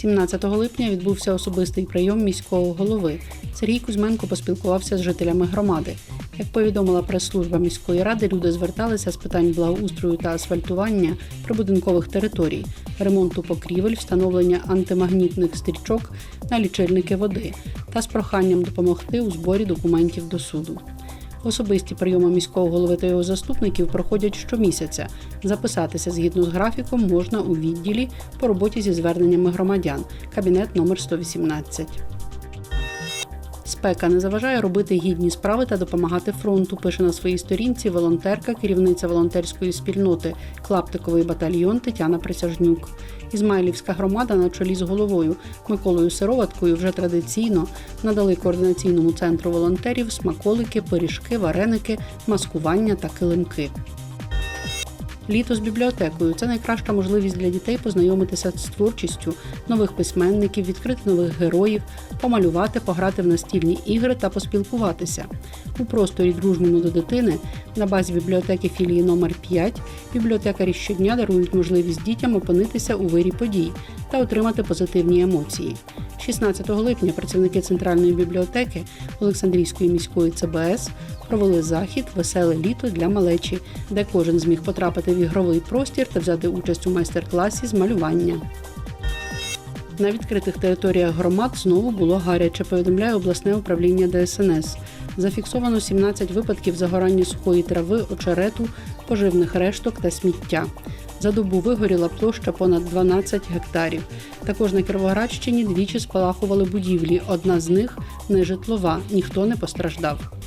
17 липня відбувся особистий прийом міського голови. Сергій Кузьменко поспілкувався з жителями громади. Як повідомила прес-служба міської ради, люди зверталися з питань благоустрою та асфальтування прибудинкових територій, ремонту покрівель, встановлення антимагнітних стрічок на лічильники води та з проханням допомогти у зборі документів до суду. Особисті прийоми міського голови та його заступників проходять щомісяця. Записатися згідно з графіком можна у відділі по роботі зі зверненнями громадян. Кабінет номер 118. Спека не заважає робити гідні справи та допомагати фронту. Пише на своїй сторінці волонтерка, керівниця волонтерської спільноти Клаптиковий батальйон Тетяна Присяжнюк. Ізмайлівська громада на чолі з головою Миколою Сироваткою вже традиційно надали координаційному центру волонтерів смаколики, пиріжки, вареники, маскування та килимки. Літо з бібліотекою це найкраща можливість для дітей познайомитися з творчістю нових письменників, відкрити нових героїв, помалювати, пограти в настільні ігри та поспілкуватися. У просторі дружньому до дитини на базі бібліотеки філії номер 5 бібліотекарі щодня дарують можливість дітям опинитися у вирі подій та отримати позитивні емоції. 16 липня працівники центральної бібліотеки Олександрійської міської ЦБС провели захід Веселе літо для малечі, де кожен зміг потрапити в ігровий простір та взяти участь у майстер-класі з малювання. На відкритих територіях громад знову було гаряче, повідомляє обласне управління ДСНС. Зафіксовано 17 випадків загорання сухої трави, очерету, поживних решток та сміття. За добу вигоріла площа понад 12 гектарів. Також на Кіровоградщині двічі спалахували будівлі. Одна з них нежитлова, ніхто не постраждав.